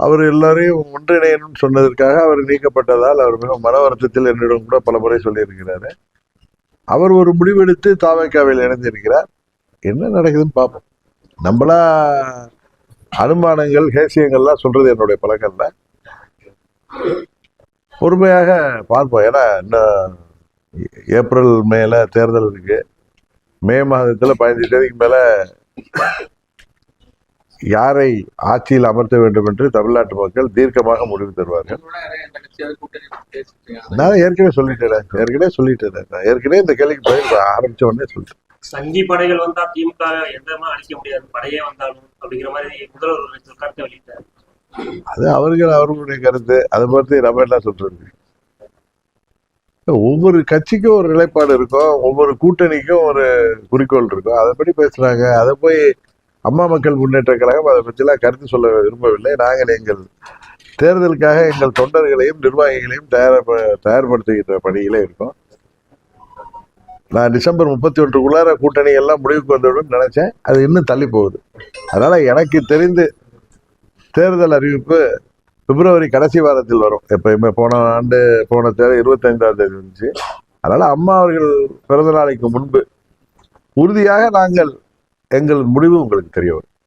அவர் எல்லாரையும் ஒன்றிணையணும்னு சொன்னதற்காக அவர் நீக்கப்பட்டதால் அவர் மிக மன வருத்தத்தில் என்னிடம் கூட பல முறை சொல்லியிருக்கிறாரு. அவர் ஒரு முடிவெடுத்து தாவேக்காவில் இணைந்திருக்கிறார். என்ன நடக்குதுன்னு பார்ப்போம். நம்மளா அனுமானங்கள் ஹேசியங்கள்லாம் சொல்றது என்னுடைய பழக்கம் இல்லை பொறுமையாக பார்ப்போம். ஏன்னா இன்னும் ஏப்ரல் மேல தேர்தல் இருக்கு. மே மாதத்துல பதினஞ்சு தேதிக்கு மேல யாரை ஆட்சியில் அமர்த்த வேண்டும் என்று தமிழ்நாட்டு மக்கள் தீர்க்கமாக முடிவு தருவார்கள். நான் ஏற்கனவே சொல்லிட்டேன் ஏற்கனவே சொல்லிட்டேன். நான் ஏற்கனவே இந்த கேள்விக்கு பதில் ஆரம்பிச்ச உடனே சொல்லிட்டேன். சங்கி படைகள் வந்தா திமுக எந்த அழிக்க முடியாது. படையே வந்தாலும் அப்படிங்கிற மாதிரி முதல்வர் கருத்தை வெளியிட்டார். அது அவர்கள் அவர்களுடைய கருத்து. அதை பற்றி நம்ம என்ன சொல்றது? ஒவ்வொரு கட்சிக்கும் ஒரு நிலைப்பாடு இருக்கும். ஒவ்வொரு கூட்டணிக்கும் ஒரு குறிக்கோள் இருக்கும். அதை பற்றி பேசுறாங்க. அதை போய் அம்மா மக்கள் முன்னேற்ற கழகம் அதை பற்றிலாம் கருத்து சொல்ல விரும்பவில்லை. நாங்கள் எங்கள் தேர்தலுக்காக எங்கள் தொண்டர்களையும் நிர்வாகிகளையும் தயார் தயார்படுத்துகின்ற பணியிலே இருக்கோம். நான் டிசம்பர் முப்பத்தி ஒன்றுக்குள்ளார கூட்டணி எல்லாம் முடிவுக்கு வந்துவிடும் நினச்சேன். அது இன்னும் தள்ளி போகுது. அதனால் எனக்கு தெரிந்து தேர்தல் அறிவிப்பு பிப்ரவரி கடைசி வாரத்தில் வரும். எப்பயுமே போன ஆண்டு போன தேதி இருபத்தைந்தாம் தேதி இருந்துச்சு. அதனால் அம்மா அவர்கள் பிறந்த நாளைக்கு முன்பு உறுதியாக நாங்கள் எங்கள் முடிவு உங்களுக்கு தெரிய வரும்.